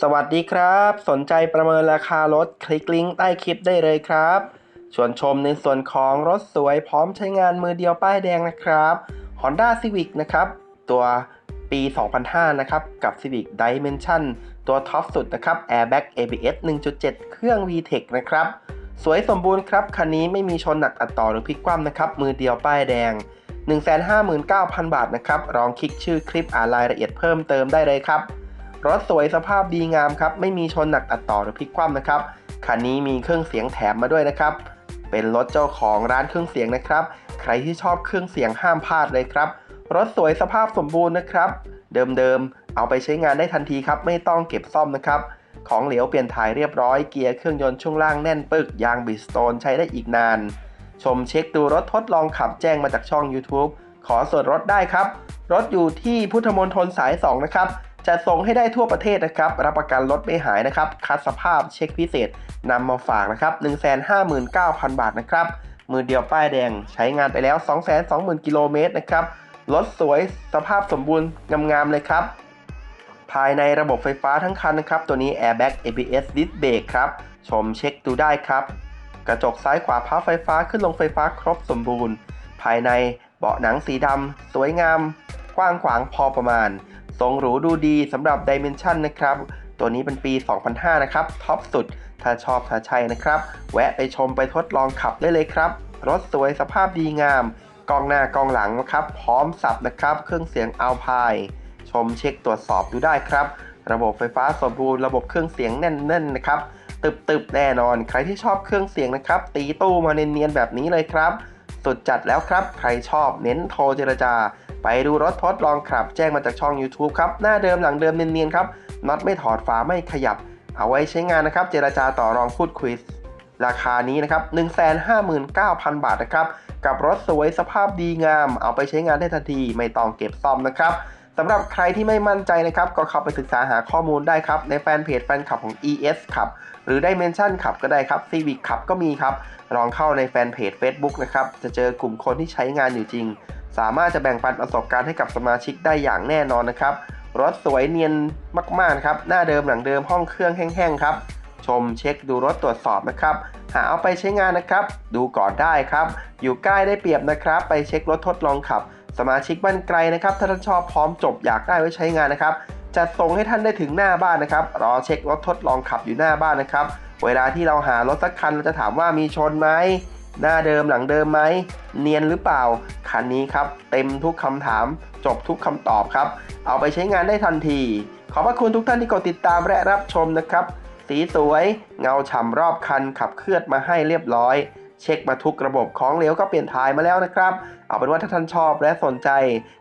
สวัสดีครับ สนใจประเมินราคารถคลิกลิงก์ใต้คลิปได้เลยครับชวนชมในส่วนของรถสวยพร้อมใช้งานมือเดียวป้ายแดงนะครับ Honda Civic นะครับ ตัวปี 2005 นะครับ กับ Civic Dimension ตัวท็อปสุดนะครับ Airbag ABS 1.7 เครื่อง VTEC นะครับ สวยสมบูรณ์ครับ คันนี้ไม่มีชนหนักอัดต่อหรือพลิกคว่ำนะครับ มือเดียวป้ายแดง 159,000 บาทนะครับลองคลิกชื่อคลิปอ่านรายละเอียดเพิ่มเติมได้เลยครับ รถสวยสภาพดีงามครับไม่มีชนหนักอัดต่อหรือพลิกคว่ำนะครับคันนี้มีเครื่องเสียงแถมมาด้วยนะครับ เป็นรถเจ้าของร้านเครื่องเสียงนะครับ ใครที่ชอบเครื่องเสียงห้ามพลาดเลยครับ รถสวยสภาพสมบูรณ์นะครับ เดิมๆเอาไปใช้งานได้ทันทีครับ ไม่ต้องเก็บซ่อมนะครับ ของเหลวเปลี่ยนถ่ายเรียบร้อยเกียร์เครื่องยนต์ช่วงล่างแน่นปึกยางบิสโตนใช้ได้อีกนาน ชมเช็คดูรถทดลองขับแจ้งมาจากช่อง YouTube ขอส่วนลดได้ครับ รถอยู่ที่พุทธมณฑลสาย 2 นะครับ จะส่งให้ได้ทั่วประเทศนะครับ รับประกันรถไม่หายนะครับ คัดสภาพเช็คพิเศษนำมาฝากนะครับ 159,000 บาทนะครับ มือเดียวป้ายแดงใช้งานไปแล้ว 220,000 กิโลเมตรนะครับ รถสวยสภาพสมบูรณ์งามๆเลยครับ ภายในระบบไฟฟ้าทั้งคันนะครับ ตัวนี้ Airbag ABS Disc Brake ครับ ชมเช็คดูได้ครับ กระจกซ้ายขวาพับไฟฟ้าขึ้นลงไฟฟ้าครบสมบูรณ์ ภายในเบาะหนังสีดำสวยงาม กว้างขวางพอประมาณ ทรงหรูดูดีสำหรับ Dimension นะครับ ตัวนี้เป็นปี 2005 นะครับ ท็อปสุด ถ้าชอบถ้าใช่นะครับ แวะไปชมไปทดลองขับได้เลยครับ รถสวยสภาพดีงาม กล้องหน้ากล้องหลังนะครับ พร้อมสับนะครับ เครื่องเสียงอัลพายชมเช็คตรวจสอบดูได้ครับ ระบบไฟฟ้าสมบูรณ์ ระบบเครื่องเสียงแน่นๆนะครับ ตึบๆ แน่นอน ใครที่ชอบเครื่องเสียงนะครับ ตีตู้มาเนียนๆแบบนี้เลยครับ สุดจัดแล้วครับ ใครชอบเน้นโทรเจรจา ไปดูรถทดลองขับ แจ้งมาจากช่อง YouTube ครับ หน้าเดิมหลังเดิมเนียนๆครับน็อตไม่ถอดฝาไม่ขยับ เอาไว้ใช้งานนะครับ เจรจาต่อรองพูดคุยราคานี้นะครับ159,000 บาทนะครับ กับรถสวยสภาพดีงาม เอาไปใช้งานได้ทันที ไม่ต้องเก็บซ่อมนะครับ สำหรับใครที่ไม่มั่นใจนะครับ ก็เข้าไปศึกษาหาข้อมูลได้ครับ ในแฟนเพจแฟนคลับของ ES ขับ หรือ Dimension ขับก็ได้ครับ Civic ขับก็มีครับ ลองเข้าในแฟนเพจ Facebook นะครับ จะเจอกลุ่มคนที่ใช้งานอยู่จริง สามารถจะแบ่งปันประสบการณ์ให้กับสมาชิกได้อย่างแน่นอนนะครับ รถสวยเนียนมากๆครับ หน้าเดิมหลังเดิมห้องเครื่องแห้งๆครับ ชมเช็คดูรถตรวจสอบนะครับ หาเอาไปใช้งานนะครับ ดูก่อนได้ครับ อยู่ใกล้ได้เปรียบนะครับ ไปเช็ครถทดลองขับ สมาชิกบ้านไกลนะครับถ้าท่านชอบพร้อมจบอยากได้ไว้ใช้งานนะครับจะส่งให้ท่านได้ถึงหน้าบ้านนะครับ รอเช็ครถทดลองขับอยู่หน้าบ้านนะครับ เวลาที่เราหารถสักคันเราจะถามว่ามีชนไหมหน้าเดิมหลังเดิมไหมเนียนหรือเปล่า คันนี้ครับ เต็มทุกคำถาม จบทุกคำตอบครับ เอาไปใช้งานได้ทันที ขอบพระคุณทุกท่านที่กดติดตามและรับชมนะครับ สีสวย เงาฉ่ำรอบคันขับเคลื่อนมาให้เรียบร้อย เช็คมาทุกระบบของเหลวก็เปลี่ยนถ่ายมาแล้วนะครับ เอาเป็นว่าถ้าท่านชอบและสนใจ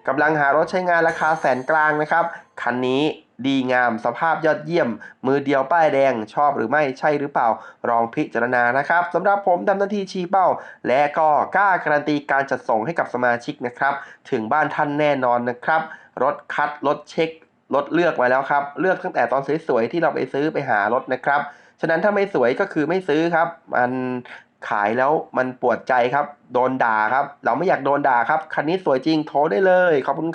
กำลังหารถใช้งานราคาแสนกลางนะครับ คันนี้ดีงามสภาพยอดเยี่ยม มือเดียวป้ายแดงชอบหรือไม่ใช่หรือเปล่าลองพิจารณานะครับสำหรับผมทำหน้าที่ชี้เป้า และก็กล้าการันตีการจัดส่งให้กับสมาชิกนะครับ ถึงบ้านท่านแน่นอนนะครับ รถคัดรถเช็ครถเลือกมาแล้วครับ เลือกตั้งแต่ตอนสวยๆที่เราไปซื้อไปหารถนะครับ ฉะนั้นถ้าไม่สวยก็คือไม่ซื้อครับ มัน ขายแล้วมันปวดใจครับ โดนด่าครับ เราไม่อยากโดนด่าครับ คันนี้สวยจริงโทรได้เลย ขอบคุณ